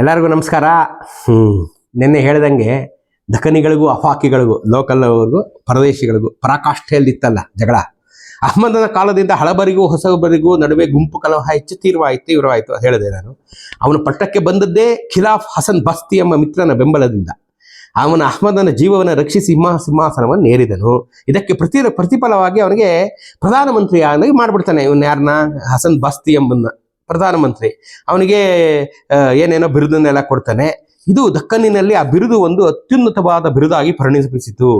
ಎಲ್ಲರಿಗೂ ನಮಸ್ಕಾರ. ನಿನ್ನೆ ಹೇಳ್ದಂಗೆ ದಖನಿಗಳಿಗೂ ಅಫಾಕಿಗಳಿಗೂ ಲೋಕಲ್ ಅವ್ರಿಗೂ ಪರದೇಶಿಗಳಿಗೂ ಪರಾಕಾಷ್ಠೆಯಲ್ಲಿತ್ತಲ್ಲ ಜಗಳ. ಅಹ್ಮದನ ಕಾಲದಿಂದ ಹಳಬರಿಗೂ, ಹೊಸಬರಿಗೂ ನಡುವೆ ಗುಂಪು ಕಲಹ ಹೆಚ್ಚು ತೀವ್ರವಾಯಿತು ತೀವ್ರವಾಯಿತು ಅಂತ ಹೇಳಿದೆ ನಾನು. ಅವನು ಪಟ್ಟಕ್ಕೆ ಬಂದದ್ದೇ ಖಿಲಾಫ್ ಹಸನ್ ಬಸ್ತಿ ಎಂಬ ಮಿತ್ರನ ಬೆಂಬಲದಿಂದ. ಅವನ ಅಹ್ಮದನ ಜೀವವನ್ನು ರಕ್ಷಿಸಿ ಸಿಂಹ ಸಿಂಹಾಸನವನ್ನು ನೇರಿದನು. ಇದಕ್ಕೆ ಪ್ರತಿ, ಪ್ರತಿಫಲವಾಗಿ ಅವನಿಗೆ ಪ್ರಧಾನಮಂತ್ರಿಯಾಗಿ ಮಾಡಿಬಿಡ್ತಾನೆ ಇವನ್ ಯಾರನ್ನ ಹಸನ್ ಬಸ್ತಿ ಎಂಬನ್ನ. ಪ್ರಧಾನಮಂತ್ರಿ. ಅವನಿಗೆ ಏನೇನೋ ಬಿರುದನ್ನೆಲ್ಲ ಕೊಡ್ತಾನೆ. ಇದು ದಕ್ಕನ್ನಿನಲ್ಲಿ ಆ ಬಿರುದು ಒಂದು ಅತ್ಯುನ್ನತವಾದ ಬಿರುದಾಗಿ ಪರಿಣಮಿಸಿತು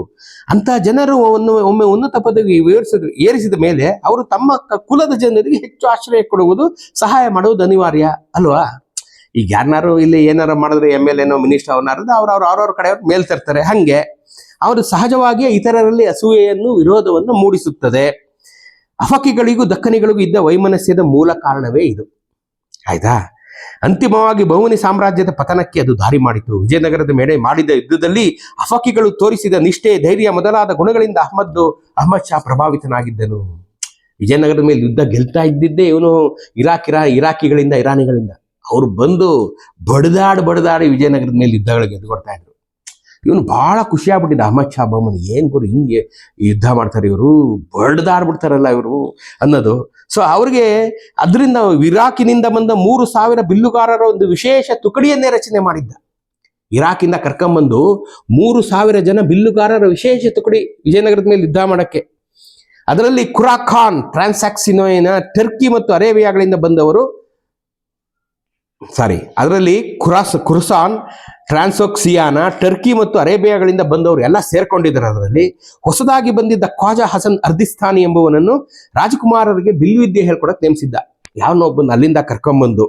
ಅಂತ ಜನರು ಒಮ್ಮೆ ಉನ್ನತ ಪದವಿ ಏರಿಸಿದ ಏರಿಸಿದ ಮೇಲೆ ಅವರು ತಮ್ಮ ಕುಲದ ಜನರಿಗೆ ಹೆಚ್ಚು ಆಶ್ರಯ ಕೊಡುವುದು, ಸಹಾಯ ಮಾಡುವುದು ಅನಿವಾರ್ಯ, ಅಲ್ವಾ? ಈಗ ಯಾರನ್ನಾರು ಇಲ್ಲಿ ಏನಾರು ಮಾಡಿದ್ರೆ ಎಂ ಎಲ್ ಎನೋ, ಮಿನಿಸ್ಟರ್ ಅವನಾರು ಅವ್ರು ಅವ್ರು, ಅವ್ರವ್ರ ಕಡೆ ಮೇಲ್ ತರ್ತಾರೆ. ಹಂಗೆ, ಅವರು ಸಹಜವಾಗಿಯೇ ಇತರರಲ್ಲಿ ಅಸೂಯೆಯನ್ನು ವಿರೋಧವನ್ನು ಮೂಡಿಸುತ್ತದೆ. ಅಫಕಿಗಳಿಗೂ ದಕ್ಕನಿಗಳಿಗೂ ಇದ್ದ ವೈಮನಸ್ಯದ ಮೂಲ ಕಾರಣವೇ ಇದು. ಆಯ್ತಾ? ಅಂತಿಮವಾಗಿ ಬಹುಮನಿ ಸಾಮ್ರಾಜ್ಯದ ಪತನಕ್ಕೆ ಅದು ದಾರಿ ಮಾಡಿತು. ವಿಜಯನಗರದ ಮೇಲೆ ಮಾಡಿದ ಯುದ್ಧದಲ್ಲಿ ಅಫಕಿಗಳು ತೋರಿಸಿದ ನಿಷ್ಠೆ, ಧೈರ್ಯ ಮೊದಲಾದ ಗುಣಗಳಿಂದ ಅಹಮದ್ ಅಹಮದ್ ಶಾ ಪ್ರಭಾವಿತನಾಗಿದ್ದನು. ವಿಜಯನಗರದ ಮೇಲೆ ಯುದ್ಧ ಗೆಲ್ತಾ ಇದ್ದಿದ್ದೇ ಇವನು ಇರಾಕ್, ಇರಾ, ಇರಾಕಿಗಳಿಂದ, ಇರಾನಿಗಳಿಂದ. ಅವ್ರು ಬಂದು ಬಡದಾಡ್ ಬಡದಾಡಿ ವಿಜಯನಗರದ ಮೇಲೆ ಯುದ್ಧಗಳಿಗೆ ಗೆದ್ದುಕೊಡ್ತಾ ಇದ್ರು. ಇವನು ಬಹಳ ಖುಷಿ ಆಗ್ಬಿಟ್ಟಿದ್ದ ಅಹಮದ್ ಶಾ ಬೊಮ್ಮನ್ ಏನ್ ಗುರು ಹಿಂಗೆ ಯುದ್ಧ ಮಾಡ್ತಾರೆ ಇವರು? ಬಡ್ದಾಡ್ಬಿಡ್ತಾರಲ್ಲ ಇವರು ಅನ್ನೋದು. ಸೊ ಅವ್ರಿಗೆ ಅದರಿಂದ ಇರಾಕಿನಿಂದ ಬಂದ ಮೂರು ಸಾವಿರ ಬಿಲ್ಲುಗಾರರ ಒಂದು ವಿಶೇಷ ತುಕಡಿಯನ್ನೇ ರಚನೆ ಮಾಡಿದ್ದ. ಇರಾಕಿಂದ ಕರ್ಕೊಂಬಂದು ಮೂರು ಸಾವಿರ ಜನ ಬಿಲ್ಲುಗಾರರ ವಿಶೇಷ ತುಕಡಿ ವಿಜಯನಗರದ ಮೇಲೆ ಯುದ್ಧ ಮಾಡಕ್ಕೆ. ಅದರಲ್ಲಿ ಖುರಾಖಾನ್, ಟ್ರಾನ್ಸಾಕ್ಸಿನೋಯಿನ, ಟರ್ಕಿ ಮತ್ತು ಅರೇಬಿಯಾಗಳಿಂದ ಬಂದವರು ಸಾರಿ, ಅದರಲ್ಲಿ ಖುರಾಸ್, ಖುರ್ಸಾನ್, ಟ್ರಾನ್ಸೋಕ್ಸಿಯಾನ, ಟರ್ಕಿ ಮತ್ತು ಅರೇಬಿಯಾಗಳಿಂದ ಬಂದವರು ಎಲ್ಲ ಸೇರ್ಕೊಂಡಿದ್ದಾರೆ ಅದರಲ್ಲಿ. ಹೊಸದಾಗಿ ಬಂದಿದ್ದ ಖ್ವಾಜಾ ಹಸನ್ ಅರ್ದಿಸ್ತಾನಿ ಎಂಬುವನನ್ನು ರಾಜಕುಮಾರರಿಗೆ ಬಿಲ್ವಿದ್ಯೆ ಹೇಳ್ಕೊಡಕ್ಕೆ ನೇಮಿಸಿದ್ದ. ಯಾವನೊಬ್ಬನ ಅಲ್ಲಿಂದ ಕರ್ಕೊಂಬಂದು.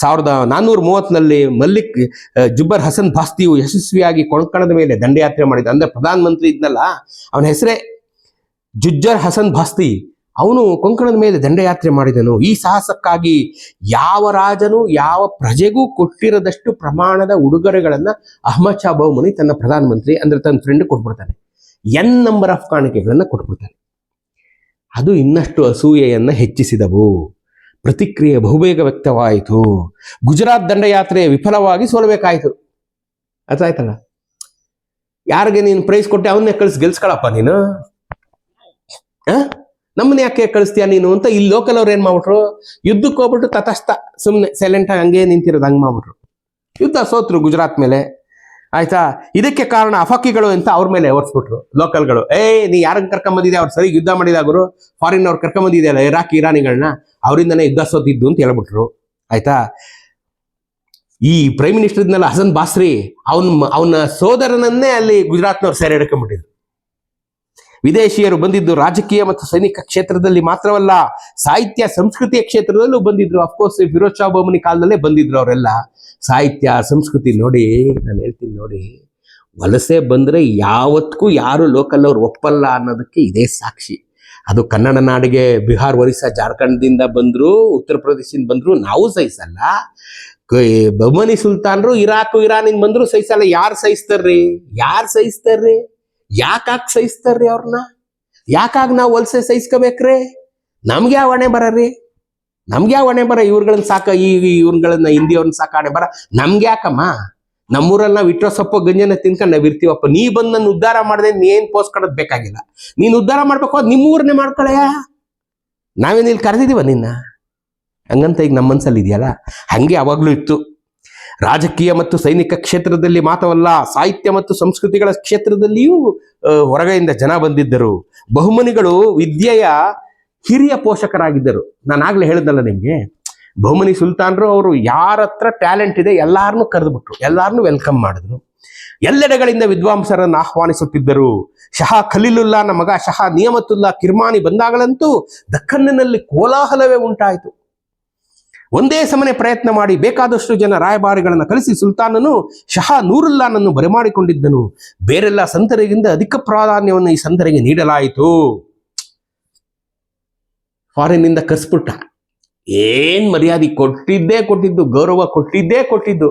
ಸಾವಿರದ ನಾನ್ನೂರ ಮೂವತ್ತನಲ್ಲಿ ಮಲ್ಲಿಕ್ ಜುಬ್ಬರ್ ಹಸನ್ ಬಾಸ್ತಿಯು ಯಶಸ್ವಿಯಾಗಿ ಕೊಂಕಣದ ಮೇಲೆ ದಂಡಯಾತ್ರೆ ಮಾಡಿದ. ಅಂದ್ರೆ ಪ್ರಧಾನ ಮಂತ್ರಿ ಇದ್ನಲ್ಲ, ಅವನ ಹೆಸರೇ ಜುಜ್ಜರ್ ಹಸನ್ ಬಾಸ್ತಿ ಅವನು ಕೊಂಕಣದ ಮೇಲೆ ದಂಡಯಾತ್ರೆ ಮಾಡಿದನು. ಈ ಸಾಹಸಕ್ಕಾಗಿ ಯಾವ ರಾಜನು ಯಾವ ಪ್ರಜೆಗೂ ಕೊಟ್ಟಿರದಷ್ಟು ಪ್ರಮಾಣದ ಉಡುಗೊರೆಗಳನ್ನ ಅಹಮದ್ ಶಾ ಬಹುಮನಿ ತನ್ನ ಪ್ರಧಾನಮಂತ್ರಿ ಅಂದ್ರೆ ತನ್ನ ಫ್ರೆಂಡ್ ಕೊಟ್ಬಿಡ್ತಾನೆ. ಎನ್ ನಂಬರ್ ಆಫ್ ಕಾಣಿಕೆಗಳನ್ನ ಕೊಟ್ಬಿಡ್ತಾನೆ. ಅದು ಇನ್ನಷ್ಟು ಅಸೂಯೆಯನ್ನ ಹೆಚ್ಚಿಸಿದವು. ಪ್ರತಿಕ್ರಿಯೆ ಬಹುಬೇಗ ವ್ಯಕ್ತವಾಯಿತು. ಗುಜರಾತ್ ದಂಡಯಾತ್ರೆ ವಿಫಲವಾಗಿ ಸೋಲಬೇಕಾಯಿತು. ಅರ್ಥ ಆಯ್ತಲ್ಲ ಯಾರಿಗೆ ನೀನು ಪ್ರೈಸ್ ಕೊಟ್ಟೆ, ಅವನ್ನೇ ಕಳಿಸಿ, ಗೆಲ್ಸ್ಕೊಳಪ್ಪ ನೀನು? ನಮ್ಮನ್ನ ಯಾಕೆ ಕಳಿಸ್ತೀಯ ನೀನು ಅಂತ ಇಲ್ಲಿ ಲೋಕಲ್ ಅವ್ರು ಏನ್ ಮಾಡ್ಬಿಟ್ರು? ಯುದ್ಧಕ್ಕೆ ಹೋಗ್ಬಿಟ್ಟು ತಟಸ್ಥ ಸುಮ್ಮನೆ ಸೈಲೆಂಟ್ ಆಗಿ ಹಂಗೆ ನಿಂತಿರೋದು ಹಂಗೆ ಮಾಡ್ಬಿಟ್ರು. ಯುದ್ಧ ಸೋತ್ರು ಗುಜರಾತ್ ಮೇಲೆ. ಆಯ್ತಾ? ಇದಕ್ಕೆ ಕಾರಣ ಅಫಾಕಿಗಳು ಅಂತ ಅವ್ರ ಮೇಲೆ ಓರ್ಸ್ಬಿಟ್ರು ಲೋಕಲ್ಗಳು ಏ ನೀ ಯಾರನ್ನ ಕರ್ಕೊಂಬಂದಿದೆ ಅವ್ರು ಸರಿ ಯುದ್ಧ ಮಾಡಿದ ಗುರು ಫಾರಿನ್ ಅವ್ರು ಕರ್ಕೊಂಬಂದಿದೆಯಲ್ಲ ಇರಾಕ್ ಇರಾನಿಗಳನ್ನ ಅವರಿಂದನೇ ಯುದ್ಧ ಸೋತಿದ್ದು ಅಂತ ಹೇಳ್ಬಿಟ್ರು. ಆಯ್ತಾ? ಈ ಪ್ರೈಮ್ ಮಿನಿಸ್ಟರ್ ಇದ್ನಲ್ಲ ಹಸನ್ ಬಾಸ್ರಿ, ಅವನ್ ಅವನ ಸೋದರನನ್ನೇ ಅಲ್ಲಿ ಗುಜರಾತ್ನವ್ರು ಸೆರೆ ಹಿಡ್ಕೊಂಡ್ಬಿಟ್ಟಿದ್ರು. ವಿದೇಶಿಯರು ಬಂದಿದ್ದು ರಾಜಕೀಯ ಮತ್ತು ಸೈನಿಕ ಕ್ಷೇತ್ರದಲ್ಲಿ ಮಾತ್ರವಲ್ಲ, ಸಾಹಿತ್ಯ, ಸಂಸ್ಕೃತಿಯ ಕ್ಷೇತ್ರದಲ್ಲೂ ಬಂದಿದ್ರು. ಅಫ್ಕೋರ್ಸ್ ಫಿರೋಜ್ ಶಾ ಬೊಮ್ಮನಿ ಕಾಲದಲ್ಲೇ ಬಂದಿದ್ರು ಅವರೆಲ್ಲ. ಸಾಹಿತ್ಯ, ಸಂಸ್ಕೃತಿ ನೋಡಿ, ನಾನು ಹೇಳ್ತೀನಿ ನೋಡಿ. ವಲಸೆ ಬಂದರೆ ಯಾವತ್ತಿಗೂ ಯಾರು ಲೋಕಲ್ ಅವ್ರು ಒಪ್ಪಲ್ಲ ಅನ್ನೋದಕ್ಕೆ ಇದೇ ಸಾಕ್ಷಿ. ಅದು ಕನ್ನಡ ನಾಡಿಗೆ, ಬಿಹಾರ್, ಒರಿಸ್ಸಾ, ಜಾರ್ಖಂಡ್ದಿಂದ ಬಂದರು, ಉತ್ತರ ಪ್ರದೇಶದಿಂದ ಬಂದರು, ನಾವು ಸಹಿಸಲ್ಲ. ಬೊಮ್ಮನಿ ಸುಲ್ತಾನರು ಇರಾಕು, ಇರಾನಿಂದ ಬಂದರು ಸಹಿಸಲ್ಲ. ಯಾರು ಸಹಿಸ್ತಾರ್ರಿ? ಯಾರು ಸಹಿಸ್ತಾರ್ರಿ? ಯಾಕಾಗ್ ಸಹಿಸ್ತಾರ್ರಿ ಅವ್ರನ್ನ ಯಾಕಾಗ ನಾವು ಹೊಲ್ಸೆ ಸಹಿಸ್ಕೋಬೇಕ್ರಿ? ನಮ್ಗೆ ಯಾವ ಹಣೆ ಬರರಿ? ನಮ್ಗೆ ಯಾವ ಹಣೆ ಬರ? ಇವ್ರಗಳನ್ನ ಸಾಕ, ಈ ಇವ್ರಗಳನ್ನ ಹಿಂದಿಯವ್ರನ್ನ ಸಾಕ ಹಣೆ ಬರ? ನಮ್ಗೆ ಯಾಕಮ್ಮ? ನಮ್ಮೂರಲ್ಲಿ ನಾವು ಇಟ್ಟೋ ಸೊಪ್ಪು ಗಂಜನ ತಿನ್ಕೊಂಡು ನಾವು ಇರ್ತೀವಪ್ಪ. ನೀ ಬಂದು ನನ್ನ ಉದ್ಧಾರ ಮಾಡದೆ, ನೀ ಏನ್ ಪೋಸ್ಟ್ ಕೊಡೋದ್ ಬೇಕಾಗಿಲ್ಲ. ನೀನ್ ಉದ್ಧಾರ ಮಾಡ್ಬೇಕು ಅದ್ ನಿಮ್ಮ ಊರನ್ನೇ ನಾವೇನು ಇಲ್ಲಿ ಕರೆದಿದ್ದೀವ ನಿನ್ನ? ಹಂಗಂತ ಈಗ ನಮ್ಮ ಮನ್ಸಲ್ಲಿ ಇದೆಯಲ್ಲ? ಹಂಗೆ ಅವಾಗ್ಲೂ ಇತ್ತು. ರಾಜಕೀಯ ಮತ್ತು ಸೈನಿಕ ಕ್ಷೇತ್ರದಲ್ಲಿ ಮಾತ್ರವಲ್ಲ, ಸಾಹಿತ್ಯ ಮತ್ತು ಸಂಸ್ಕೃತಿಗಳ ಕ್ಷೇತ್ರದಲ್ಲಿಯೂ ಹೊರಗೆಯಿಂದ ಜನ ಬಂದಿದ್ದರು. ಬಹುಮನಿಗಳು ವಿದ್ಯೆಯ ಹಿರಿಯ ಪೋಷಕರಾಗಿದ್ದರು. ನಾನು ಆಗ್ಲೇ ಹೇಳಿದ್ನಲ್ಲ ನಿಮಗೆ? ಬಹುಮನಿ ಸುಲ್ತಾನ್ರು ಅವರು ಯಾರ ಹತ್ರ ಟ್ಯಾಲೆಂಟ್ ಇದೆ ಎಲ್ಲಾರನ್ನೂ ಕರೆದುಬಿಟ್ರು. ಎಲ್ಲಾರನ್ನು ವೆಲ್ಕಮ್ ಮಾಡಿದ್ರು. ಎಲ್ಲೆಡೆಗಳಿಂದ ವಿದ್ವಾಂಸರನ್ನು ಆಹ್ವಾನಿಸುತ್ತಿದ್ದರು. ಶಹಾ ಖಲೀಲುಲ್ಲಾ ಮಗ ಶಹಾ ನಿಯಮತುಲ್ಲಾ ಕಿರ್ಮಾನಿ ಬಂದಾಗಲಂತೂ ದಕ್ಕನ್ನಿನಲ್ಲಿ ಕೋಲಾಹಲವೇ ಉಂಟಾಯಿತು. ಒಂದೇ ಸಮನೆ ಪ್ರಯತ್ನ ಮಾಡಿ ಬೇಕಾದಷ್ಟು ಜನ ರಾಯಭಾರಿಗಳನ್ನು ಕಲಿಸಿ ಸುಲ್ತಾನನು ಶಹಾ ನೂರುಲ್ಲಾನನ್ನು ಬರೆಮಾಡಿಕೊಂಡಿದ್ದನು. ಬೇರೆಲ್ಲ ಸಂತರಿಗಿಂತ ಅಧಿಕ ಪ್ರಾಧಾನ್ಯವನ್ನು ಈ ಸಂತರಿಗೆ ನೀಡಲಾಯಿತು. ಫಾರಿನ್ನಿಂದ ಕರ್ಸ್ಬಿಟ್ಟ. ಏನ್ ಮರ್ಯಾದೆ ಕೊಟ್ಟಿದ್ದೇ ಕೊಟ್ಟಿದ್ದು, ಗೌರವ ಕೊಟ್ಟಿದ್ದೇ ಕೊಟ್ಟಿದ್ದು.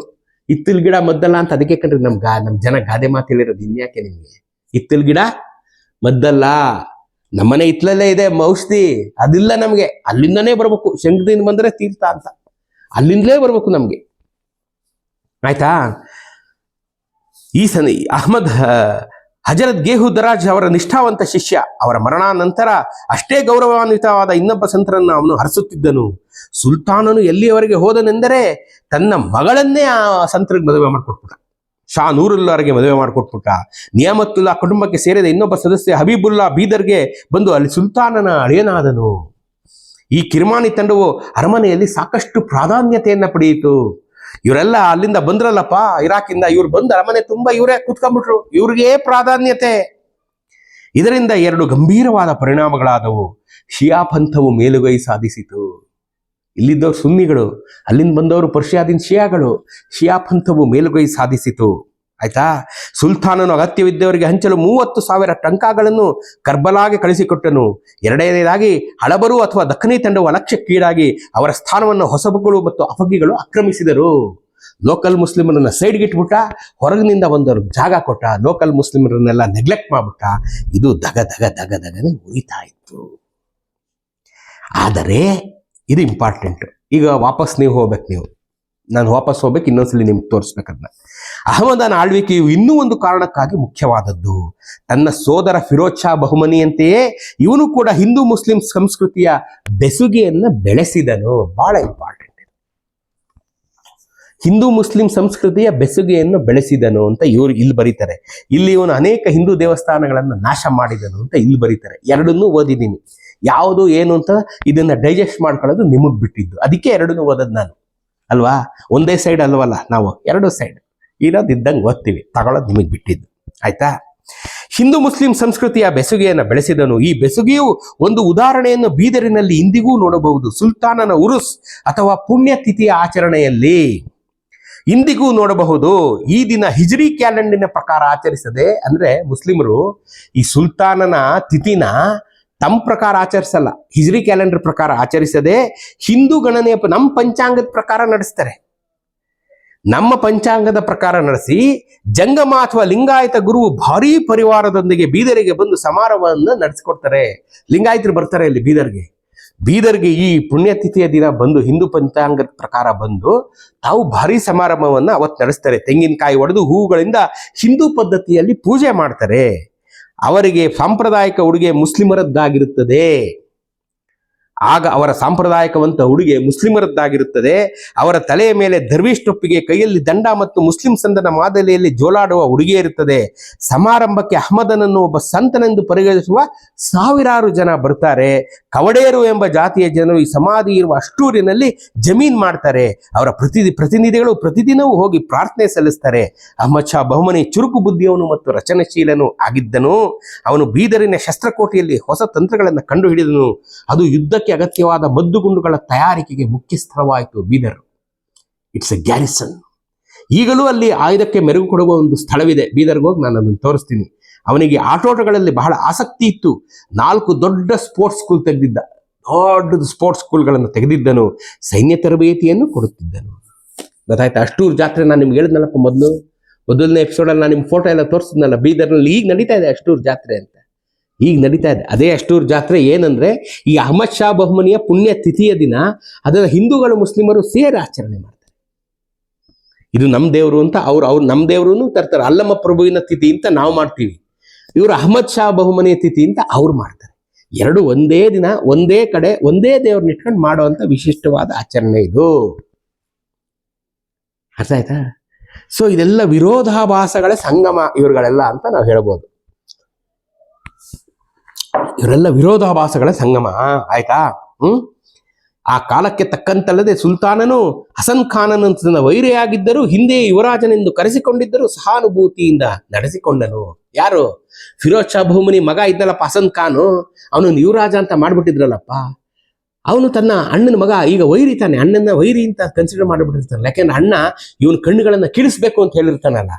ಇತ್ತಲ್ ಗಿಡ ಮದ್ದಲ್ಲ ಅಂತ ಅದಕ್ಕೆ ಕಂಡ್ರೆ ನಮ್ ಗಾ, ನಮ್ ಜನ ಗಾದೆ ಮಾತು ಹೇಳಿರೋದು ಇನ್ಯಾಕೆ ನಿಮ್ಗೆ? ಇತ್ತಲ್ ಗಿಡ ಮದ್ದಲ್ಲ. ನಮ್ಮನೆ ಇತ್ಲಲ್ಲೇ ಇದೆ ಔಷಧಿ. ಅದಿಲ್ಲ ನಮಗೆ. ಅಲ್ಲಿಂದನೇ ಬರ್ಬೇಕು. ಶಂಕದಿಂದ ಬಂದ್ರೆ ತೀರ್ಥ ಅಂತ. ಅಲ್ಲಿಂದಲೇ ಬರ್ಬೇಕು ನಮ್ಗೆ. ಆಯ್ತಾ? ಈ ಸನಿ ಅಹಮದ್ ಹಜರತ್ ಗೇಹು ದರಾಜ್ ಅವರ ನಿಷ್ಠಾವಂತ ಶಿಷ್ಯ ಅವರ ಮರಣಾನಂತರ ಅಷ್ಟೇ ಗೌರವಾನ್ವಿತವಾದ ಇನ್ನೊಬ್ಬ ಸಂತರನ್ನು ಅವನು ಹರಿಸುತ್ತಿದ್ದನು. ಸುಲ್ತಾನನು ಎಲ್ಲಿಯವರೆಗೆ ಹೋದನೆಂದರೆ ತನ್ನ ಮಗಳನ್ನೇ ಆ ಸಂತರಿಗೆ ಮದುವೆ ಮಾಡಿಕೊಟ್ಬಿಟ್ಟ. ಶಾ ನೂರುಲ್ಲಾರಿಗೆ ಮದುವೆ ಮಾಡಿಕೊಟ್ಬಿಟ್ಟ. ನಿಯಾಮತ್ತುಲ್ಲಾ ಕುಟುಂಬಕ್ಕೆ ಸೇರಿದ ಇನ್ನೊಬ್ಬ ಸದಸ್ಯ ಹಬೀಬುಲ್ಲಾ ಬೀದರ್ಗೆ ಬಂದು ಅಲ್ಲಿ ಸುಲ್ತಾನನ ಅಳಿಯನಾದನು. ಈ ಕಿರ್ಮಾನಿ ತಂಡವು ಅರಮನೆಯಲ್ಲಿ ಸಾಕಷ್ಟು ಪ್ರಾಧಾನ್ಯತೆಯನ್ನ ಪಡೆಯಿತು. ಇವರೆಲ್ಲ ಅಲ್ಲಿಂದ ಬಂದ್ರಲ್ಲಪ್ಪ, ಇರಾಕಿಂದ ಇವ್ರು ಬಂದು ಅರಮನೆ ತುಂಬಾ ಇವರೇ ಕೂತ್ಕೊಂಡ್ಬಿಟ್ರು. ಇವ್ರಿಗೆ ಪ್ರಾಧಾನ್ಯತೆ. ಇದರಿಂದ ಎರಡು ಗಂಭೀರವಾದ ಪರಿಣಾಮಗಳಾದವು. ಶಿಯಾ ಪಂಥವು ಮೇಲುಗೈ ಸಾಧಿಸಿತು. ಇಲ್ಲಿದ್ದವರು ಸುನ್ನಿಗಳು, ಅಲ್ಲಿಂದ ಬಂದವರು ಪರ್ಷಿಯಾದಿನ ಶಿಯಾಗಳು. ಶಿಯಾ ಪಂಥವು ಮೇಲುಗೈ ಸಾಧಿಸಿತು. ಆಯ್ತಾ? ಸುಲ್ತಾನನು ಅಗತ್ಯವಿದ್ದವರಿಗೆ ಹಂಚಲು ಮೂವತ್ತು ಸಾವಿರ ಟಂಕಾಗಳನ್ನು ಕರ್ಬಲಾಗೆ ಕಳಿಸಿಕೊಟ್ಟನು. ಎರಡನೇದಾಗಿ ಹಳಬರು ಅಥವಾ ದಕ್ಕನಿ ತಂಡವು ಅಲಕ್ಷ್ಯಕ್ಕೀಡಾಗಿ ಅವರ ಸ್ಥಾನವನ್ನು ಹೊಸಬುಗಳು ಮತ್ತು ಅಫಗಿಗಳು ಆಕ್ರಮಿಸಿದರು. ಲೋಕಲ್ ಮುಸ್ಲಿಮರನ್ನ ಸೈಡ್ಗೆ ಇಟ್ಬಿಟ್ಟ ಹೊರಗಿನಿಂದ ಬಂದವರು ಜಾಗ ಕೊಟ್ಟ, ಲೋಕಲ್ ಮುಸ್ಲಿಮರನ್ನೆಲ್ಲ ನೆಗ್ಲೆಕ್ಟ್ ಮಾಡ್ಬಿಟ್ಟ. ಇದು ದಗ ದಗ ದಗ ದಗನೆ ಉರಿತಾ ಇತ್ತು. ಆದರೆ ಇದು ಇಂಪಾರ್ಟೆಂಟ್ ಈಗ ವಾಪಸ್ ನೀವು ಹೋಗ್ಬೇಕು ನೀವು. ನಾನು ವಾಪಸ್ ಹೋಗ್ಬೇಕು, ಇನ್ನೊಂದ್ಸಲಿ ನಿಮ್ಗೆ ತೋರಿಸ್ಬೇಕನ್ನ ಅಹಮದನ ಆಳ್ವಿಕೆಯು ಇನ್ನೂ ಒಂದು ಕಾರಣಕ್ಕಾಗಿ ಮುಖ್ಯವಾದದ್ದು. ತನ್ನ ಸೋದರ ಫಿರೋಜ್ ಶಾ ಬಹುಮನಿಯಂತೆಯೇ ಇವನು ಕೂಡ ಹಿಂದೂ ಮುಸ್ಲಿಂ ಸಂಸ್ಕೃತಿಯ ಬೆಸುಗೆಯನ್ನ ಬೆಳೆಸಿದನು. ಬಹಳ ಇಂಪಾರ್ಟೆಂಟ್ ಹಿಂದೂ ಮುಸ್ಲಿಂ ಸಂಸ್ಕೃತಿಯ ಬೆಸುಗೆಯನ್ನು ಬೆಳೆಸಿದನು ಅಂತ ಇವರು ಇಲ್ಲಿ ಬರೀತಾರೆ. ಇಲ್ಲಿ ಇವನು ಅನೇಕ ಹಿಂದೂ ದೇವಸ್ಥಾನಗಳನ್ನು ನಾಶ ಮಾಡಿದನು ಅಂತ ಇಲ್ಲಿ ಬರೀತಾರೆ. ಎರಡನ್ನೂ ಓದಿದ್ದೀನಿ. ಯಾವುದು ಏನು ಅಂತ ಇದನ್ನ ಡೈಜೆಸ್ಟ್ ಮಾಡ್ಕೊಳ್ಳೋದು ನಿಮಗ್ ಬಿಟ್ಟಿದ್ದು. ಅದಕ್ಕೆ ಎರಡನ್ನೂ ಓದದ್ ನಾನು. ಅಲ್ವಾ? ಒಂದೇ ಸೈಡ್ ಅಲ್ವಲ್ಲ ನಾವು, ಎರಡು ಸೈಡ್ ಇರೋದು ಇದ್ದಂಗೆ ಓದ್ತೀವಿ ತಗೊಳ್ಳೋದು ನಿಮಗೆ ಬಿಟ್ಟಿದ್ದು. ಆಯ್ತಾ? ಹಿಂದೂ ಮುಸ್ಲಿಂ ಸಂಸ್ಕೃತಿಯ ಬೆಸುಗೆಯನ್ನು ಬೆಳೆಸಿದನು. ಈ ಬೆಸುಗೆಯು ಒಂದು ಉದಾಹರಣೆಯನ್ನು ಬೀದರಿನಲ್ಲಿ ಇಂದಿಗೂ ನೋಡಬಹುದು. ಸುಲ್ತಾನನ ಉರುಸ್ ಅಥವಾ ಪುಣ್ಯತಿಥಿಯ ಆಚರಣೆಯಲ್ಲಿ ಇಂದಿಗೂ ನೋಡಬಹುದು. ಈ ದಿನ ಹಿಜ್ರಿ ಕ್ಯಾಲೆಂಡರಿನ ಪ್ರಕಾರ ಆಚರಿಸದೆ ಅಂದ್ರೆ ಮುಸ್ಲಿಮರು ಈ ಸುಲ್ತಾನನ ತಿಥಿನ ತಮ್ಮ ಪ್ರಕಾರ ಆಚರಿಸಲ್ಲ. ಹಿಜ್ರಿ ಕ್ಯಾಲೆಂಡರ್ ಪ್ರಕಾರ ಆಚರಿಸದೆ ಹಿಂದೂ ಗಣನೆಯ ನಮ್ಮ ಪಂಚಾಂಗದ ಪ್ರಕಾರ ನಡೆಸ್ತಾರೆ. ನಮ್ಮ ಪಂಚಾಂಗದ ಪ್ರಕಾರ ನಡೆಸಿ ಜಂಗಮ ಅಥವಾ ಲಿಂಗಾಯತ ಗುರು ಭಾರೀ ಪರಿವಾರದೊಂದಿಗೆ ಬೀದರಿಗೆ ಬಂದು ಸಮಾರಂಭವನ್ನು ನಡೆಸಿಕೊಡ್ತಾರೆ. ಲಿಂಗಾಯತರು ಬರ್ತಾರೆ ಇಲ್ಲಿ ಬೀದರ್ಗೆ. ಬೀದರ್ಗೆ ಈ ಪುಣ್ಯತಿಥಿಯ ದಿನ ಬಂದು ಹಿಂದೂ ಪಂಚಾಂಗದ ಪ್ರಕಾರ ಬಂದು ತಾವು ಭಾರಿ ಸಮಾರಂಭವನ್ನು ಅವತ್ತು ನಡೆಸ್ತಾರೆ. ತೆಂಗಿನಕಾಯಿ ಒಡೆದು ಹೂವುಗಳಿಂದ ಹಿಂದೂ ಪದ್ಧತಿಯಲ್ಲಿ ಪೂಜೆ ಮಾಡ್ತಾರೆ. ಅವರಿಗೆ ಸಾಂಪ್ರದಾಯಿಕ ಉಡುಗೆ ಮುಸ್ಲಿಮರದ್ದಾಗಿರುತ್ತದೆ. ಆಗ ಅವರ ಸಾಂಪ್ರದಾಯಿಕವಂತ ಉಡುಗೆ ಮುಸ್ಲಿಮರದ್ದಾಗಿರುತ್ತದೆ. ಅವರ ತಲೆಯ ಮೇಲೆ ದರ್ವೀಶ್ ಟೊಪ್ಪಿಗೆ ಕೈಯಲ್ಲಿ ದಂಡ ಮತ್ತು ಮುಸ್ಲಿಂ ಸಂದನ ಮಾದರಿಯಲ್ಲಿ ಜೋಲಾಡುವ ಉಡುಗೆ ಇರುತ್ತದೆ. ಸಮಾರಂಭಕ್ಕೆ ಅಹಮದನನ್ನು ಒಬ್ಬ ಸಂತನೆಂದು ಪರಿಗಣಿಸುವ ಸಾವಿರಾರು ಜನ ಬರ್ತಾರೆ. ಕವಡೆಯರು ಎಂಬ ಜಾತಿಯ ಜನರು ಈ ಸಮಾಧಿ ಇರುವ ಅಷ್ಟೂರಿನಲ್ಲಿ ಜಮೀನ್ ಮಾಡ್ತಾರೆ. ಅವರ ಪ್ರತಿ ಪ್ರತಿನಿಧಿಗಳು ಪ್ರತಿದಿನವೂ ಹೋಗಿ ಪ್ರಾರ್ಥನೆ ಸಲ್ಲಿಸ್ತಾರೆ. ಅಹಮದ್ ಶಾ ಬಹುಮನಿ ಚುರುಕು ಬುದ್ಧಿಯವನು ಮತ್ತು ರಚನಶೀಲನು ಆಗಿದ್ದನು. ಅವನು ಬೀದರಿನ ಶಸ್ತ್ರಕೋಟೆಯಲ್ಲಿ ಹೊಸ ತಂತ್ರಗಳನ್ನು ಕಂಡುಹಿಡಿದನು. ಅದು ಯುದ್ಧಕ್ಕೆ ಅಗತ್ಯವಾದ ಮದ್ದುಗುಂಡುಗಳ ತಯಾರಿಕೆಗೆ ಮುಖ್ಯ ಸ್ಥಳವಾಯಿತು ಬೀದರ್. ಇಟ್ಸ್ ಎ ಗ್ಯಾರಿಸನ್ ಈಗಲೂ ಅಲ್ಲಿ ಆಯುಧಕ್ಕೆ ಮೆರುಗು ಕೊಡುವ ಒಂದು ಸ್ಥಳವಿದೆ. ಬೀದರ್ಗೆ ಹೋಗಿ ನಾನು ಅದನ್ನು ತೋರಿಸ್ತೀನಿ. ಅವನಿಗೆ ಆಟೋಟಗಳಲ್ಲಿ ಬಹಳ ಆಸಕ್ತಿ ಇತ್ತು. ನಾಲ್ಕು ದೊಡ್ಡ ಸ್ಪೋರ್ಟ್ಸ್ ಸ್ಕೂಲ್ ತೆಗೆದಿದ್ದ. ದೊಡ್ಡ ಸ್ಪೋರ್ಟ್ಸ್ ಸ್ಕೂಲ್ಗಳನ್ನು ತೆಗೆದಿದ್ದನು. ಸೈನ್ಯ ತರಬೇತಿಯನ್ನು ಕೊಡುತ್ತಿದ್ದನು. ಗೊತ್ತಾಯ್ತಾ? ಅಷ್ಟೂರು ಜಾತ್ರೆ ನಾನು ನಿಮ್ಗೆ ಹೇಳಿದ್ನಲ್ಲಪ್ಪ ಮೊದಲು? ಮೊದಲನೇ ಎಪಿಸೋಡಲ್ಲಿ ನಾನು ನಿಮ್ಮ ಫೋಟೋ ಎಲ್ಲ ತೋರಿಸಿದ್ನಲ್ಲ? ಬೀದರ್ನಲ್ಲಿ ಈಗ ನಡೀತಾ ಇದೆ ಅಷ್ಟೂರು ಜಾತ್ರೆ ಅಂತ. ಈಗ ನಡೀತಾ ಇದೆ. ಅದೇ ಅಷ್ಟೂರು ಜಾತ್ರೆ ಏನಂದ್ರೆ, ಈ ಅಹಮದ್ ಶಾ ಬಹುಮನಿಯ ಪುಣ್ಯ ತಿಥಿಯ ದಿನ ಅದರ ಹಿಂದೂಗಳು ಮುಸ್ಲಿಮರು ಸೇರಿ ಆಚರಣೆ ಮಾಡ್ತಾರೆ. ಇದು ನಮ್ಮ ದೇವರು ಅಂತ ಅವ್ರು ಅವ್ರು ನಮ್ಮ ದೇವ್ರು ತರ್ತಾರೆ. ಅಲ್ಲಮ್ಮ ಪ್ರಭುವಿನ ತಿಥಿ ಅಂತ ನಾವು ಮಾಡ್ತೀವಿ. ಇವರು ಅಹಮದ್ ಶಾ ಬಹುಮನಿಯ ತಿಥಿ ಅಂತ ಅವ್ರು ಮಾಡ್ತಾರೆ. ಎರಡು ಒಂದೇ ದಿನ, ಒಂದೇ ಕಡೆ, ಒಂದೇ ದೇವ್ರನ್ನ ಇಟ್ಕೊಂಡು ಮಾಡುವಂತ ವಿಶಿಷ್ಟವಾದ ಆಚರಣೆ ಇದು. ಅರ್ಥ ಆಯ್ತಾ? ಸೊ ಇದೆಲ್ಲ ವಿರೋಧಾಭಾಸಗಳ ಸಂಗಮ ಇವರುಗಳೆಲ್ಲ ಅಂತ ನಾವು ಹೇಳ್ಬೋದು. ಇವರೆಲ್ಲ ವಿರೋಧಾಭಾಸಗಳ ಸಂಗಮ. ಆಯ್ತಾ? ಹ್ಮ್? ಆ ಕಾಲಕ್ಕೆ ತಕ್ಕಂತಲ್ಲದೆ ಸುಲ್ತಾನನು ಹಸನ್ ಖಾನನು ತನ್ನ ವೈರಿಯಾಗಿದ್ದರೂ ಹಿಂದೆ ಯುವರಾಜನೆಂದು ಕರೆಸಿಕೊಂಡಿದ್ದರೂ ಸಹಾನುಭೂತಿಯಿಂದ ನಡೆಸಿಕೊಂಡನು. ಯಾರು? ಫಿರೋಜ್ ಶಾ ಬಹುಮನಿ ಮಗ ಇದ್ದಲ್ಲಪ್ಪ ಹಸನ್ ಖಾನು? ಅವನು ಯುವರಾಜ ಅಂತ ಮಾಡ್ಬಿಟ್ಟಿದ್ರಲ್ಲಪ್ಪ. ಅವನು ತನ್ನ ಅಣ್ಣನ ಮಗ, ಈಗ ವೈರಿ ತಾನೆ, ಅಣ್ಣನ ವೈರಿ ಅಂತ ಕನ್ಸಿಡರ್ ಮಾಡಿಬಿಟ್ಟಿರ್ತಾನೆ. ಯಾಕೆಂದ್ರೆ ಅಣ್ಣ ಇವನ ಕಣ್ಣುಗಳನ್ನ ಕೀಳಿಸ್ಬೇಕು ಅಂತ ಹೇಳಿರ್ತಾನಲ್ಲ.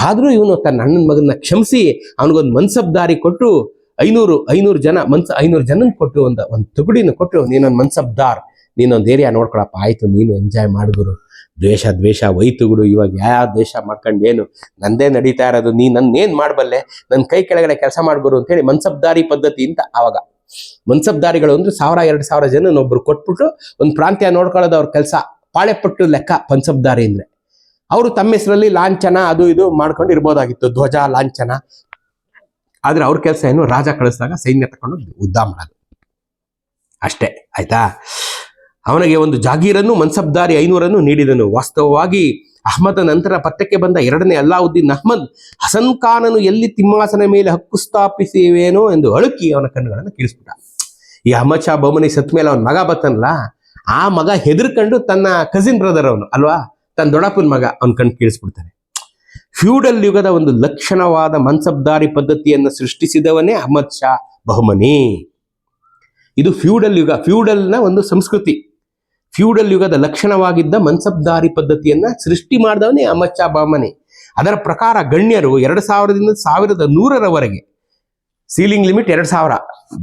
ಆದರೂ ಇವನು ತನ್ನ ಅಣ್ಣನ ಮಗನ ಕ್ಷಮಿಸಿ ಅವನಿಗೊಂದು ಮನ್ಸಬ್ದಾರಿ ಕೊಟ್ಟು ಐನೂರು ಐನೂರು ಜನ, ಮನ್ಸ ಐನೂರು ಜನ ಕೊಟ್ಟು ಒಂದು ಒಂದು ತುಗುಡಿನ ಕೊಟ್ಟು ನೀನೊಂದು ಮನ್ಸಬ್ದಾರ್, ನೀನೊಂದು ಏರಿಯಾ ನೋಡ್ಕೊಳಪ್ಪ, ಆಯ್ತು, ನೀನು ಎಂಜಾಯ್ ಮಾಡಿದ್ರು ದ್ವೇಷ ದ್ವೇಷ ವೈತುಗಳು ಇವಾಗ ಯಾವ ದ್ವೇಷ ಮಾಡ್ಕೊಂಡು ಏನು? ನಂದೇ ನಡೀತಾ ಇರೋದು, ನೀ ನನ್ನೇನ್ ಮಾಡಬಲ್ಲೆ? ನನ್ನ ಕೈ ಕೆಳಗಡೆ ಕೆಲಸ ಮಾಡ್ಬರು ಅಂತೇಳಿ ಮನ್ಸಬ್ದಾರಿ ಪದ್ಧತಿ ಅಂತ ಆವಾಗ ಮನ್ಸಬ್ದಾರಿಗಳು ಅಂದ್ರೆ ಸಾವಿರ, ಎರಡು ಸಾವಿರ ಜನ ಒಬ್ರು ಕೊಟ್ಬಿಟ್ಟು ಒಂದು ಪ್ರಾಂತ್ಯ ನೋಡ್ಕೊಳ್ಳೋದು ಅವ್ರ ಕೆಲಸ. ಪಾಳೆಪಟ್ಟು ಲೆಕ್ಕ, ಮನ್ಸಬ್ದಾರಿ ಅಂದ್ರೆ. ಅವರು ತಮ್ಮ ಹೆಸರಲ್ಲಿ ಲಾಂಛನ, ಅದು ಇದು ಮಾಡ್ಕೊಂಡು ಇರ್ಬೋದಾಗಿತ್ತು ಧ್ವಜ ಲಾಂಛನ. ಆದ್ರೆ ಅವ್ರ ಕೆಲಸ ಏನು ರಾಜ ಕಳಿಸಿದಾಗ ಸೈನ್ಯ ತಕೊಂಡು ಯುದ್ಧ ಮಾಡೋದು. ಅಷ್ಟೇ, ಆಯ್ತಾ? ಅವನಿಗೆ ಒಂದು ಜಾಗೀರನ್ನು, ಮನ್ಸಬ್ದಾರಿ ಐನೂರನ್ನು ನೀಡಿದನು. ವಾಸ್ತವವಾಗಿ ಅಹ್ಮದ ನಂತರ ಪತ್ತಕ್ಕೆ ಬಂದ ಎರಡನೇ ಅಲ್ಲಾವುದ್ದೀನ್ ಅಹ್ಮದ್ ಹಸನ್ ಖಾನನು ಎಲ್ಲಿ ತಿಮ್ಮಾಸನ ಮೇಲೆ ಹಕ್ಕು ಸ್ಥಾಪಿಸಿವೇನೋ ಎಂದು ಅಳುಕಿ ಅವನ ಕಣ್ಣುಗಳನ್ನು ಕೀಳಿಸ್ಬಿಟ್ಟ. ಈ ಅಹಮದ್ ಶಾ ಬೊಮ್ಮನಿ ಸತ್ ಮೇಲೆ ಅವನ ಮಗ ಬತ್ತನಲ್ಲ? ಆ ಮಗ ಹೆದರ್ಕೊಂಡು ತನ್ನ ಕಸಿನ್ ಬ್ರದರ್ ಅವನು, ಅಲ್ವಾ? ತನ್ನ ದೊಡ್ಡಪ್ಪನ ಮಗ, ಅವನ ಕಣ್ಣು ಕೀಳಿಸ್ಬಿಡ್ತಾನೆ. ಫ್ಯೂಡಲ್ ಯುಗದ ಒಂದು ಲಕ್ಷಣವಾದ ಮನ್ಸಬ್ದಾರಿ ಪದ್ಧತಿಯನ್ನು ಸೃಷ್ಟಿಸಿದವನೇ ಅಹಮದ್ ಶಾ ಬಹುಮನಿ. ಇದು ಫ್ಯೂಡಲ್ ಯುಗ. ಫ್ಯೂಡಲ್ನ ಒಂದು ಸಂಸ್ಕೃತಿ. ಫ್ಯೂಡಲ್ ಯುಗದ ಲಕ್ಷಣವಾಗಿದ್ದ ಮನ್ಸಬ್ದಾರಿ ಪದ್ಧತಿಯನ್ನ ಸೃಷ್ಟಿ ಮಾಡಿದವನೇ ಅಹಮದ್ ಶಾ ಬಹುಮನಿ. ಅದರ ಪ್ರಕಾರ ಗಣ್ಯರು ಎರಡು ಸಾವಿರದಿಂದ ಸಾವಿರದ ನೂರರವರೆಗೆ ಸೀಲಿಂಗ್ ಲಿಮಿಟ್ ಎರಡು ಸಾವಿರ,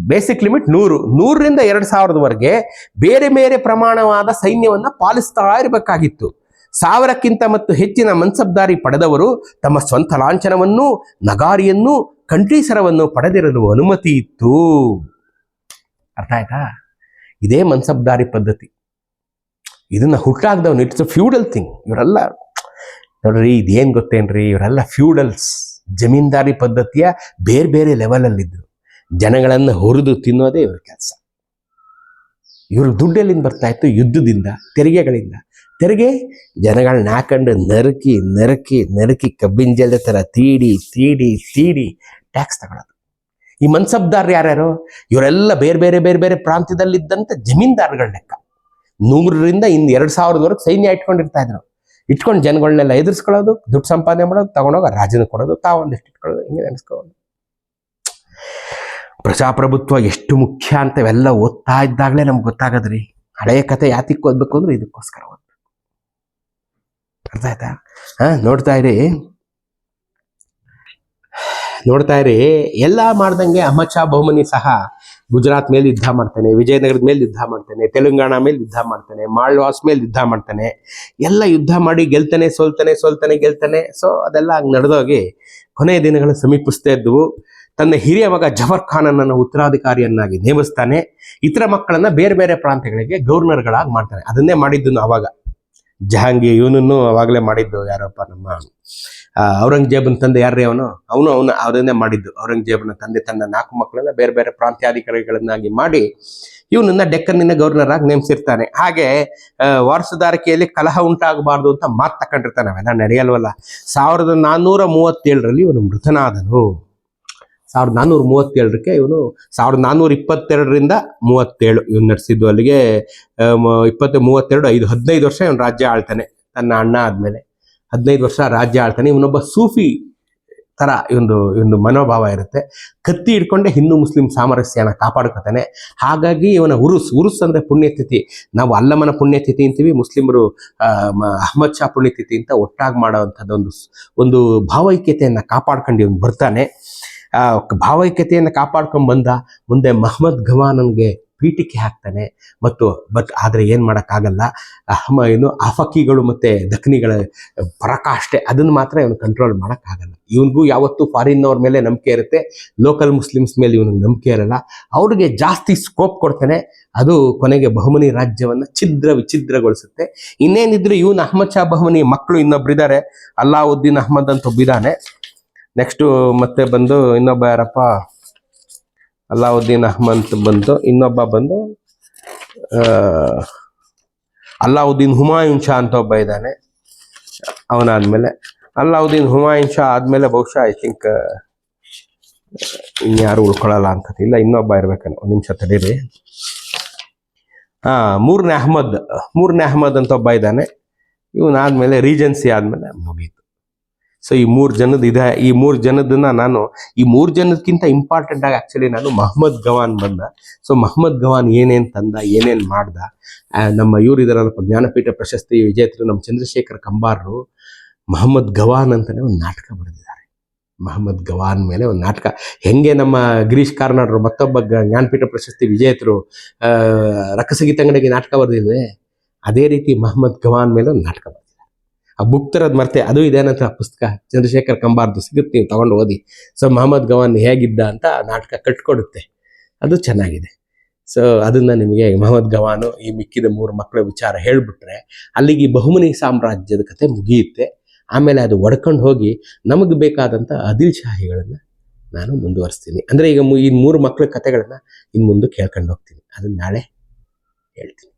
ಬೇಸಿಕ್ ಲಿಮಿಟ್ ನೂರು, ನೂರರಿಂದ ಎರಡು ಸಾವಿರದವರೆಗೆ ಬೇರೆ ಬೇರೆ ಪ್ರಮಾಣವಾದ ಸೈನ್ಯವನ್ನು ಪಾಲಿಸ್ತಾ ಇರಬೇಕಾಗಿತ್ತು. ಸಾವಿರಕ್ಕಿಂತ ಮತ್ತು ಹೆಚ್ಚಿನ ಮನ್ಸಬ್ದಾರಿ ಪಡೆದವರು ತಮ್ಮ ಸ್ವಂತ ಲಾಂಛನವನ್ನು, ನಗಾರಿಯನ್ನು ಕಂಠೀಸರವನ್ನು ಪಡೆದಿರಲು ಅನುಮತಿ ಇತ್ತು. ಅರ್ಥ ಆಯ್ತಾ? ಇದೇ ಮನ್ಸಬ್ದಾರಿ ಪದ್ಧತಿ. ಇದನ್ನ ಹುಟ್ಟಾಗ್ದವನು ಇಟ್ಸ್ ಅ ಫ್ಯೂಡಲ್ ಥಿಂಗ್ ಇವರೆಲ್ಲ ನೋಡ್ರಿ, ಇದೇನ್ ಗೊತ್ತೇನ್ರಿ? ಇವರೆಲ್ಲ ಫ್ಯೂಡಲ್ಸ್ ಜಮೀನ್ದಾರಿ ಪದ್ಧತಿಯ ಬೇರೆ ಬೇರೆ ಲೆವೆಲಲ್ಲಿದ್ದರು ಜನಗಳನ್ನು ಹುರಿದು ತಿನ್ನೋದೇ ಇವ್ರ ಕೆಲಸ. ಇವ್ರ ದುಡ್ಡೆಲ್ಲಿಂದ ಬರ್ತಾ ಇತ್ತು, ಯುದ್ಧದಿಂದ, ತೆರಿಗೆಗಳಿಂದ. ತೆರಿಗೆ. ಜನಗಳನ್ನ ಹಾಕೊಂಡು ನರಕಿ ನರಕಿ ನರಕಿ ಕಬ್ಬಿನ ಜಲ್ದ ಥರ ತೀಡಿ ತೀಡಿ ತೀಡಿ ಟ್ಯಾಕ್ಸ್ ತಗೊಳ್ಳೋದು ಈ ಮನ್ಸಬ್ದಾರ್ ಯಾರ್ಯಾರು? ಇವರೆಲ್ಲ ಬೇರೆ ಬೇರೆ ಬೇರೆ ಬೇರೆ ಪ್ರಾಂತ್ಯದಲ್ಲಿದ್ದಂಥ ಜಮೀನ್ದಾರ್ಗಳ ಲೆಕ್ಕ. ನೂರರಿಂದ ಇನ್ನು ಎರಡು ಸಾವಿರದವರೆಗೆ ಸೈನ್ಯ ಇಟ್ಕೊಂಡಿರ್ತಾ ಇದ್ರು. ಇಟ್ಕೊಂಡು ಜನಗಳನ್ನೆಲ್ಲ ಎದುರಿಸ್ಕೊಳ್ಳೋದು, ದುಡ್ಡು ಸಂಪಾದನೆ ಮಾಡೋದು, ತಗೊಂಡೋಗ ರಾಜನ ಕೊಡೋದು ತಾವು ಇಷ್ಟು ಇಟ್ಕೊಳ್ಳೋದು, ಹಿಂಗೆ ನೆನೆಸ್ಕೊಳ್ಳೋದು. ಪ್ರಜಾಪ್ರಭುತ್ವ ಎಷ್ಟು ಮುಖ್ಯ ಅಂತ ಇವೆಲ್ಲ ಓದ್ತಾ ಇದ್ದಾಗಲೇ ನಮ್ಗೆ ಗೊತ್ತಾಗದ್ರಿ. ಹಳೆಯ ಕತೆ ಯಾತಿಕ್ ಓದ್ಬೇಕು ಅಂದ್ರೆ ಇದಕ್ಕೋಸ್ಕರ ಅರ್ಥ ಆಯ್ತಾ ಹಾ, ನೋಡ್ತಾ ಇರಿ. ನೋಡ್ತಾ ಇರಿ. ಎಲ್ಲ ಮಾಡ್ದಂಗೆ ಅಹಮದ್ ಶಾ ಬಹುಮನಿ ಸಹ ಗುಜರಾತ್ ಮೇಲೆ ಯುದ್ಧ ಮಾಡ್ತಾನೆ, ವಿಜಯನಗರದ ಮೇಲೆ ಯುದ್ಧ ಮಾಡ್ತಾನೆ, ತೆಲಂಗಾಣ ಮೇಲೆ ಯುದ್ಧ ಮಾಡ್ತಾನೆ, ಮಾಳ್ವಾಸ್ ಮೇಲೆ ಯುದ್ಧ ಮಾಡ್ತಾನೆ. ಎಲ್ಲ ಯುದ್ಧ ಮಾಡಿ ಗೆಲ್ತಾನೆ, ಸೋಲ್ತಾನೆ ಸೋಲ್ತಾನೆ, ಗೆಲ್ತಾನೆ. ಸೊ ಅದೆಲ್ಲ ಹಂಗೆ ನಡೆದೋಗಿ ಕೊನೆಯ ದಿನಗಳು ಸಮೀಪಿಸ್ತಾ ಇದ್ದವು. ತನ್ನ ಹಿರಿಯ ಮಗ ಜಫರ್ ಖಾನನನ್ನು ಉತ್ತರಾಧಿಕಾರಿಯನ್ನಾಗಿ ನೇಮಿಸ್ತಾನೆ. ಇತರ ಮಕ್ಕಳನ್ನ ಬೇರೆ ಬೇರೆ ಪ್ರಾಂತ್ಯಗಳಿಗೆ ಗವರ್ನರ್ಗಳಾಗಿ ಮಾಡ್ತಾನೆ. ಅದನ್ನೇ ಮಾಡಿದ್ದು ಅವಾಗ ಜಹಾಂಗೀರ್, ಇವನನ್ನು ಅವಾಗಲೇ ಮಾಡಿದ್ದು ಯಾರಪ್ಪ ನಮ್ಮ ಔರಂಗಜೇಬನ ತಂದೆ ಯಾರ್ರಿ ಅವನು? ಅವನು ಅವನು ಅವರನ್ನೇ ಮಾಡಿದ್ದು. ಔರಂಗಜೇಬನ ತಂದೆ ತನ್ನ ನಾಲ್ಕು ಮಕ್ಕಳನ್ನ ಬೇರೆ ಬೇರೆ ಪ್ರಾಂತ್ಯಾಧಿಕಾರಿಗಳನ್ನಾಗಿ ಮಾಡಿ ಇವನನ್ನ ಡೆಕ್ಕನ್ನಿನ ಗವರ್ನರ್ ಆಗಿ ನೇಮಿಸಿರ್ತಾನೆ. ಹಾಗೆ ವಾರಸುದಾರಿಕೆಯಲ್ಲಿ ಕಲಹ ಉಂಟಾಗಬಾರ್ದು ಅಂತ ಮಾತು ತಕೊಂಡಿರ್ತಾನೆ. ಅವೆಲ್ಲ ನಡೆಯಲ್ವಲ್ಲ. ಸಾವಿರದ ನಾನ್ನೂರ ಮೂವತ್ತೇಳರಲ್ಲಿ ಇವನು ಮೃತನಾದನು. ಸಾವಿರದ ನಾನ್ನೂರ ಮೂವತ್ತೇಳರಕ್ಕೆ ಇವನು ಸಾವಿರದ ನಾನ್ನೂರ ಇಪ್ಪತ್ತೆರಡರಿಂದ ಮೂವತ್ತೇಳು ಇವನು ನಡೆಸಿದ್ದು. ಅಲ್ಲಿಗೆ ಇಪ್ಪತ್ತು, ಮೂವತ್ತೆರಡು, ಐದು, ಹದಿನೈದು ವರ್ಷ ಇವನು ರಾಜ್ಯ ಆಳ್ತಾನೆ, ತನ್ನ ಅಣ್ಣ ಆದ್ಮೇಲೆ. ಹದಿನೈದು ವರ್ಷ ರಾಜ್ಯ ಆಳ್ತಾನೆ. ಇವನೊಬ್ಬ ಸೂಫಿ ತರ ಇವೊಂದು ಇವೊಂದು ಮನೋಭಾವ ಇರುತ್ತೆ. ಕತ್ತಿ ಹಿಡ್ಕೊಂಡೆ ಹಿಂದೂ ಮುಸ್ಲಿಂ ಸಾಮರಸ್ಯನ ಕಾಪಾಡ್ಕೊತಾನೆ. ಹಾಗಾಗಿ ಇವನ ಉರುಸ್ ಉರುಸ್ ಅಂದ್ರೆ ಪುಣ್ಯತಿಥಿ. ನಾವು ಅಲ್ಲಮನ ಪುಣ್ಯತಿಥಿ ಅಂತೀವಿ, ಮುಸ್ಲಿಮರು ಅಹಮದ್ ಶಾ ಪುಣ್ಯತಿಥಿ ಅಂತ ಒಟ್ಟಾಗಿ ಮಾಡೋವಂಥದ್ದು ಒಂದು ಒಂದು ಭಾವೈಕ್ಯತೆಯನ್ನು ಕಾಪಾಡ್ಕೊಂಡು ಇವನು ಬರ್ತಾನೆ. ಆ ಭಾವೈಕ್ಯತೆಯನ್ನು ಕಾಪಾಡ್ಕೊಂಡು ಬಂದ ಮುಂದೆ ಮಹಮ್ಮದ್ ಘಮಾನನ್ಗೆ ಪೀಠಿಕೆ ಹಾಕ್ತಾನೆ. ಮತ್ತು ಬಟ್ ಆದರೆ ಏನು ಮಾಡೋಕ್ಕಾಗಲ್ಲ. ಅಹಮ ಏನು ಅಫಕಿಗಳು ಮತ್ತು ದಕ್ಷಿಣಿಗಳ ಪರಾಕಾಷ್ಠೆ ಅದನ್ನು ಮಾತ್ರ ಇವನು ಕಂಟ್ರೋಲ್ ಮಾಡೋಕ್ಕಾಗಲ್ಲ. ಇವನಿಗೂ ಯಾವತ್ತೂ ಫಾರಿನ್ನವ್ರ ಮೇಲೆ ನಂಬಿಕೆ ಇರುತ್ತೆ. ಲೋಕಲ್ ಮುಸ್ಲಿಮ್ಸ್ ಮೇಲೆ ಇವನಿಗೆ ನಂಬಿಕೆ ಇರಲ್ಲ. ಅವ್ರಿಗೆ ಜಾಸ್ತಿ ಸ್ಕೋಪ್ ಕೊಡ್ತಾನೆ. ಅದು ಕೊನೆಗೆ ಬಹುಮನಿ ರಾಜ್ಯವನ್ನು ಛಿದ್ರ ವಿಛಿದ್ರಗೊಳಿಸುತ್ತೆ ಇನ್ನೇನಿದ್ರು ಇವನು ಅಹಮದ್ ಶಾ ಬಹುಮನಿ ಮಕ್ಕಳು ಇನ್ನೊಬ್ರಿದ್ದಾರೆ ಅಲ್ಲಾವುದ್ದೀನ್ ಅಹಮದ್ ಅಂತ ಒಬ್ಬಿದ್ದಾನೆ ನೆಕ್ಸ್ಟು ಮತ್ತೆ ಬಂದು ಇನ್ನೊಬ್ಬ ಯಾರಪ್ಪ? ಅಲ್ಲಾವುದ್ದೀನ್ ಅಹ್ಮದ್ ಬಂತು. ಇನ್ನೊಬ್ಬ ಬಂದು ಅಲ್ಲಾವುದ್ದೀನ್ ಹುಮಾಯೂನ್ ಶಾ ಅಂತ ಒಬ್ಬ ಇದ್ದಾನೆ. ಅವನಾದ್ಮೇಲೆ, ಅಲ್ಲಾವುದ್ದೀನ್ ಹುಮಾಯೂನ್ ಶಾ ಆದ್ಮೇಲೆ ಬಹುಶಃ ಐ ಥಿಂಕ್ ಇನ್ಯಾರು ಉಳ್ಕೊಳ್ಳಲ್ಲ ಅಂತ ಇಲ್ಲ ಇನ್ನೊಬ್ಬ ಇರ್ಬೇಕು ಒಂದು ನಿಮಿಷ ತಡೀರಿ. ಹಾಂ ಮೂರ್ನೇ ಅಹ್ಮದ್ ಮೂರ್ನೇ ಅಹ್ಮದ್ ಅಂತ ಒಬ್ಬ ಇದ್ದಾನೆ. ಇವನಾದ್ಮೇಲೆ ರೀಜನ್ಸಿ ಆದ್ಮೇಲೆ ಮುಗೀತು. ಸೊ ಈ ಮೂರು ಜನದ ಇದೆ. ಈ ಮೂರು ಜನದನ್ನ ನಾನು, ಈ ಮೂರು ಜನದಕ್ಕಿಂತ ಇಂಪಾರ್ಟೆಂಟ್ ಆಗಿ ಆಕ್ಚುಲಿ ನಾನು ಮಹಮ್ಮದ್ ಗವಾನ್ ಬಂದ. ಸೊ ಮಹಮ್ಮದ್ ಗವಾನ್ ಏನೇನು ತಂದ, ಏನೇನ್ ಮಾಡ್ದ? ನಮ್ಮ ಇವ್ರು ಇದಾರಲ್ಲಪ್ಪ ಜ್ಞಾನಪೀಠ ಪ್ರಶಸ್ತಿ ವಿಜೇತರು ನಮ್ಮ ಚಂದ್ರಶೇಖರ್ ಕಂಬಾರರು, ಮಹಮ್ಮದ್ ಗವಾನ್ ಅಂತಾನೆ ಒಂದು ನಾಟಕ ಬರೆದಿದ್ದಾರೆ. ಮಹಮ್ಮದ್ ಗವಾನ್ ಮೇಲೆ ಒಂದು ನಾಟಕ. ಹೆಂಗೆ ನಮ್ಮ ಗಿರೀಶ್ ಕಾರ್ನಾಡ್ರು ಮತ್ತೊಬ್ಬ ಜ್ಞಾನಪೀಠ ಪ್ರಶಸ್ತಿ ವಿಜೇತರು ರಕ್ಕಸಗೀತಂಗಡಿಗೆ ನಾಟಕ ಬರೆದಿಲ್ವೇ ಅದೇ ರೀತಿ ಮಹಮ್ಮದ್ ಗವಾನ್ ಮೇಲೆ ಒಂದು ನಾಟಕ ಬರೆದಿದ್ದಾರೆ. ಆ ಬುಕ್ ಮರ್ತೆ ಅದು ಇದೇನಂತ ಆ ಪುಸ್ತಕ ಚಂದ್ರಶೇಖರ್ ಕಂಬಾರ್ದು ಸಿಗುತ್ತೆ, ನೀವು ತಗೊಂಡು ಓದಿ. ಸೊ ಮಹಮ್ಮದ್ ಗವಾನ್ ಹೇಗಿದ್ದ ಅಂತ ನಾಟಕ ಕಟ್ಕೊಡುತ್ತೆ. ಅದು ಚೆನ್ನಾಗಿದೆ. ಸೊ ಅದನ್ನ ನಿಮಗೆ ಮಹಮ್ಮದ್ ಗವಾನು ಈ ಮಿಕ್ಕಿದ ಮೂರು ಮಕ್ಕಳ ವಿಚಾರ ಹೇಳಿಬಿಟ್ರೆ, ಅಲ್ಲಿಗೆ ಬಹುಮನಿ ಸಾಮ್ರಾಜ್ಯದ ಕತೆ ಮುಗಿಯುತ್ತೆ. ಆಮೇಲೆ ಅದು ಒಡ್ಕೊಂಡು ಹೋಗಿ ನಮಗೆ ಬೇಕಾದಂಥ ಅದಿಲ್ ಶಾಹಿಗಳನ್ನು ನಾನು ಮುಂದುವರಿಸ್ತೀನಿ. ಅಂದರೆ ಈಗ ಈ ಮೂರು ಮಕ್ಕಳ ಕತೆಗಳನ್ನು ಇನ್ನು ಮುಂದೆ ಕೇಳ್ಕೊಂಡು ಹೋಗ್ತೀನಿ. ಅದನ್ನ ನಾಳೆ ಹೇಳ್ತೀನಿ.